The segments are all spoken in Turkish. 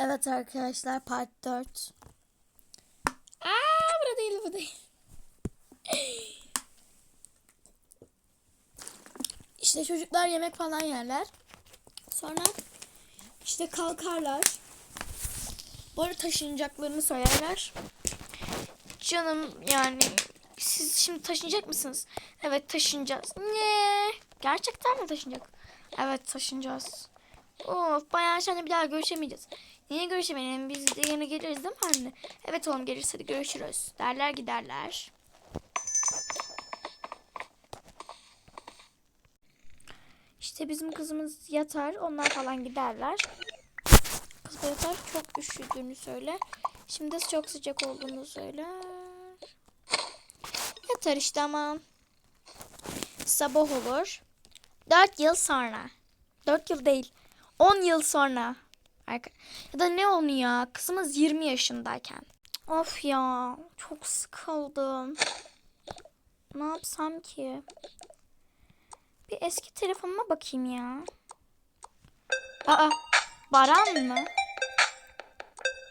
Evet arkadaşlar part 4. Aa bu değil bu değil. İşte çocuklar yemek falan yerler. Sonra işte kalkarlar. Bu arada taşınacaklarını söylerler. Canım yani siz şimdi taşınacak mısınız? Evet taşınacağız. Ne? Gerçekten mi taşınacak? Evet taşınacağız. Of bayağı seninle bir daha görüşemeyeceğiz. Niye görüşemeyelim? Biz de yine geliriz değil mi anne? Evet oğlum geliriz hadi görüşürüz. Derler giderler. İşte bizim kızımız yatar. Onlar falan giderler. Kız yatar. Çok üşüdüğünü söyle. Şimdi de çok sıcak olduğunu söyler. Yatar işte aman. Sabah olur. Dört yıl sonra. Dört yıl değil. 10 yıl sonra. Ya da ne onu ya? Kızımız 20 yaşındayken. Of ya. Çok sıkıldım. Ne yapsam ki? Bir eski telefonuma bakayım ya. Aa. Baran mı?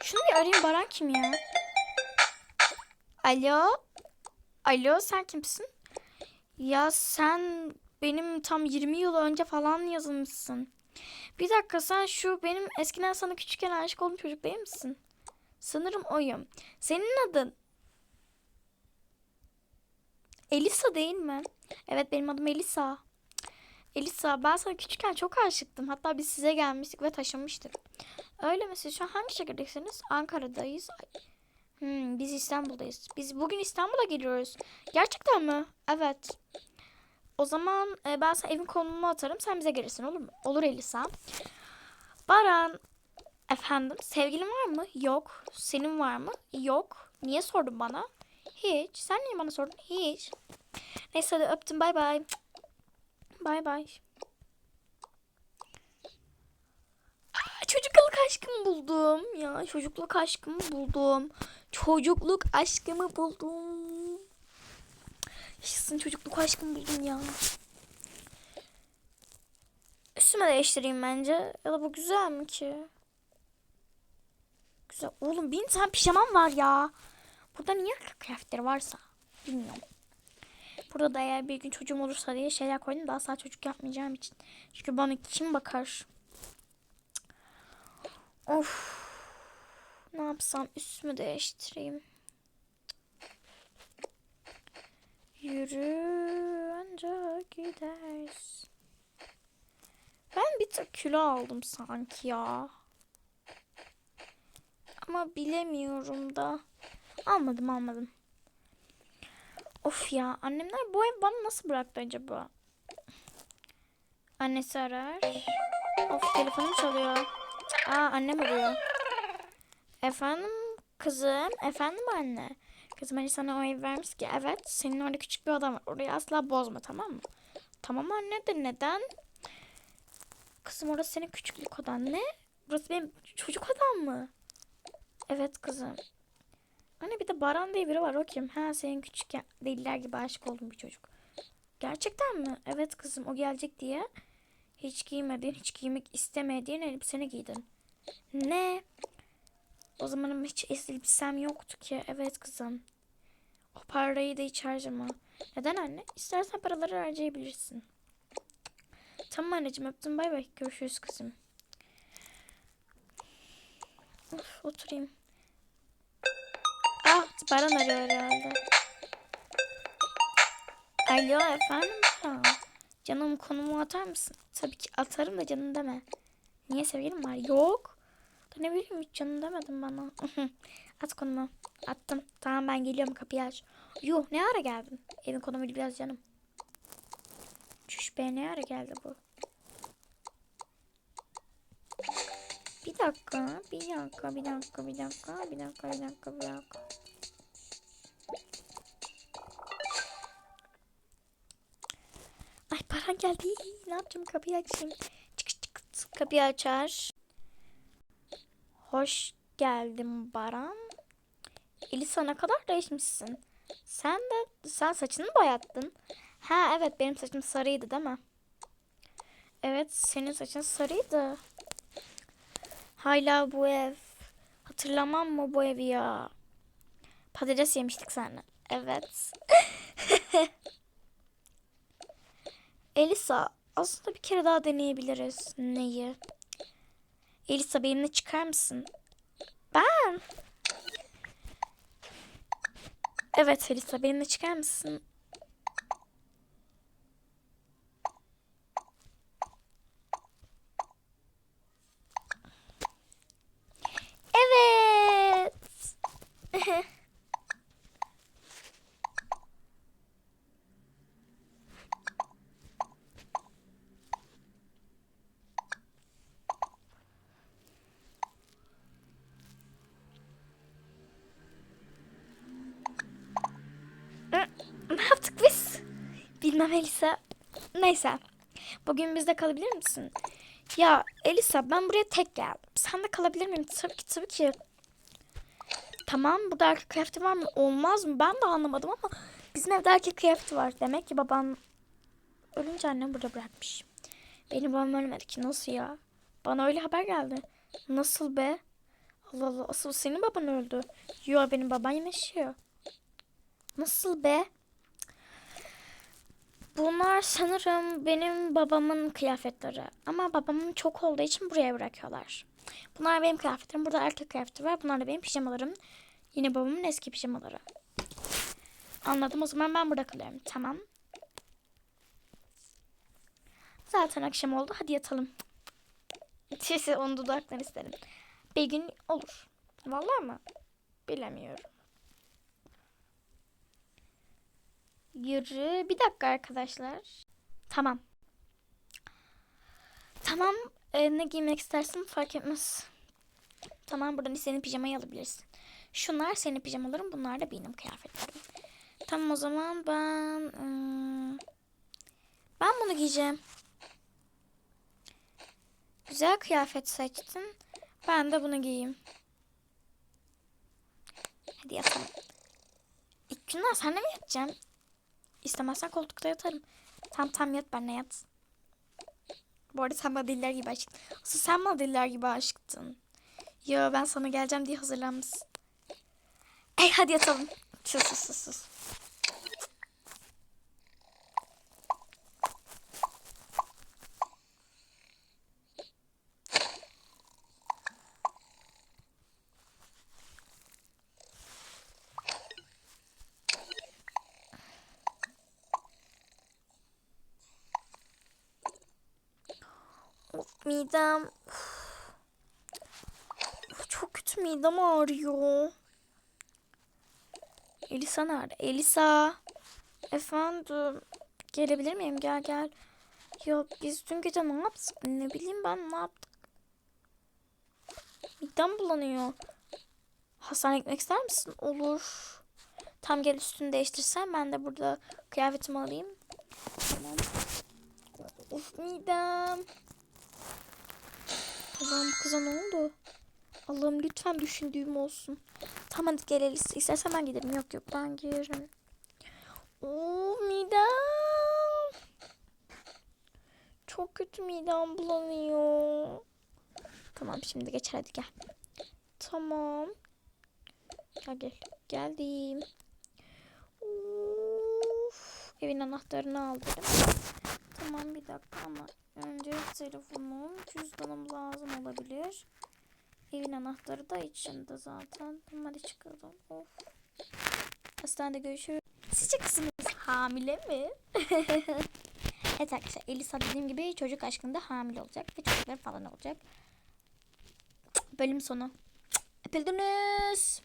Şunu bir arayayım. Baran kim ya? Alo. Alo sen kimsin? Ya sen benim tam 20 yıl önce falan yazılmışsın. Bir dakika sen şu benim eskiden sana küçükken aşık olduğum çocuk değil misin? Sanırım oyum. Senin adın Elisa değil mi? Evet benim adım Elisa. Elisa ben sana küçükken çok aşıktım. Hatta biz size gelmiştik ve taşınmıştık. Öyle mi? Siz şu an hangi şehirdesiniz? Ankara'dayız. Ay. Hmm, biz İstanbul'dayız. Biz bugün İstanbul'a geliyoruz. Gerçekten mi? Evet. O zaman e, ben sana evin konumunu atarım. Sen bize gelirsin olur mu? Olur Elisa. Baran. Efendim sevgilin var mı? Yok. Senin var mı? Yok. Niye sordun bana? Hiç. Sen niye bana sordun? Hiç. Neyse hadi öptüm. Bay bay. Bay bay. Çocukluk aşkımı buldum. Ya çocukluk aşkımı buldum. Çocukluk aşkımı buldum. Yaşasın çocukluk aşkımı buldum ya. Üstüme değiştireyim bence. Ya da bu güzel mi ki? Güzel. Oğlum bin tane pijamam var ya. Burada niye kıyafetleri varsa bilmiyorum. Burada da eğer bir gün çocuğum olursa diye şeyler koydum. Daha asla çocuk yapmayacağım için. Çünkü bana kim bakar? Of. Ne yapsam üstümü değiştireyim. Yürü ancak gideriz. Ben bir tık kilo aldım sanki ya. Ama bilemiyorum da. Almadım almadım. Of ya annemler bu ev bana nasıl bıraktı acaba? Annesi arar. Of telefonum çalıyor. Aa annem arıyor. Efendim kızım. Efendim anne. Kızım hani sana o ev vermiş ki. Evet senin orada küçük bir odan var. Orayı asla bozma tamam mı? Tamam anne de neden? Kızım orası senin küçüklük odan. Ne? Burası benim çocuk odam mı? Evet kızım. Anne bir de Baran diye biri var. O kim? Ha senin küçükken deliler gibi aşık olduğun bir çocuk. Gerçekten mi? Evet kızım o gelecek diye. Hiç giymediğin, hiç giymek istemediğin elbiseni giydin. Ne? O zamanım hiç elbisem yoktu ki. Evet kızım. O parayı da hiç harcama. Neden anne? İstersen paraları harcayabilirsin. Tamam anneciğim öptüm bay bay. Görüşürüz kızım. Of, oturayım. Ah Baran arıyor herhalde. Alo efendim Baran. Canım konumu atar mısın? Tabii ki atarım da canım deme. Niye sevgilim var? Yok. Ne bileyim hiç canım demedin bana. At konumu. Attım. Tamam ben geliyorum kapıyı aç. Yuh ne ara geldin? Evin konumu biraz canım. Çüş be ne ara geldi bu? Bir dakika, bir dakika, bir dakika, bir dakika, bir dakika, bir dakika, bir dakika. Ay paran geldi. Ne yapacağım? Kapıyı açayım. Çık çık. Kapıyı açar. Hoş geldin Baran. Elisa ne kadar değişmişsin. Sen de sen saçını boyattın? Ha evet benim saçım sarıydı değil mi? Evet senin saçın sarıydı. Hala bu ev. Hatırlamam mı bu evi ya? Patates yemiştik seninle. Evet. Elisa aslında bir kere daha deneyebiliriz. Neyi? Elisa benimle çıkar mısın? Ben. Evet Elisa benimle çıkar mısın? Evet. ne yaptık biz? Bilmem Elisa. Neyse. Bugün bizde kalabilir misin? Ya Elisa ben buraya tek geldim. Sen de kalabilir miyim? Tabii ki tabii ki. Tamam burada erkek kıyafeti var mı? Olmaz mı? Ben de anlamadım ama bizim evde erkek kıyafeti var. Demek ki baban ölünce annem burada bırakmış. Benim babam ölmedi ki. Nasıl ya? Bana öyle haber geldi. Nasıl be? Allah Allah asıl senin baban öldü. Yo benim babam yaşıyor. Nasıl be? Bunlar sanırım benim babamın kıyafetleri. Ama babamın çok olduğu için buraya bırakıyorlar. Bunlar benim kıyafetlerim. Burada erkek kıyafeti var. Bunlar da benim pijamalarım. Yine babamın eski pijamaları. Anladım. O zaman ben burada kalıyorum. Tamam. Zaten akşam oldu. Hadi yatalım. Sesi onu dudaktan isterim. Bir gün olur. Vallahi mı? Bilemiyorum. Yürü. Bir dakika arkadaşlar. Tamam. Tamam. Ee, ne giymek istersin fark etmez. Tamam buradan senin pijamayı alabilirsin. Şunlar senin pijamaların. Bunlar da benim kıyafetlerim. Tamam o zaman ben... ım, ben bunu giyeceğim. Güzel kıyafet seçtin. Ben de bunu giyeyim. Hadi yatalım. İlk günler senle mi yatacağım? İstemezsen koltukta yatarım. Tam tam yat benimle yat. Bu arada sen bana diller gibi aşıktın. Asıl sen bana diller gibi aşıktın. Yo ben sana geleceğim diye hazırlanmışsın. Ey hadi yatalım. Sus sus sus sus. Midem. Çok kötü midem ağrıyor. Elisa nerede? Elisa. Efendim. Gelebilir miyim? Gel gel. Ya biz dün gece ne yaptık? Ne bileyim ben ne yaptık? Midem bulanıyor. Hastaneye gitmek ister misin? Olur. Tam gel üstünü değiştirsen ben de burada kıyafetimi alayım. Tamam. Of midem. Allah'ım bu kıza ne oldu? Allah'ım lütfen düşündüğüm olsun. Tamam hadi gel Elis. İstersen ben giderim. Yok yok ben girerim. Oo midem. Çok kötü midem bulanıyor. Tamam şimdi geç hadi gel. Tamam. Gel gel. Geldim. Of. Evin anahtarını aldım. Tamam bir dakika ama önce telefonum, cüzdanım lazım olabilir. Evin anahtarı da içinde zaten. Tamam hadi çıkalım. Of. Hastanede görüşürüz. Sizce kızınız hamile mi? evet arkadaşlar Elisa dediğim gibi çocuk aşkında hamile olacak ve çocukları falan olacak. Bölüm sonu. Öpüldünüz.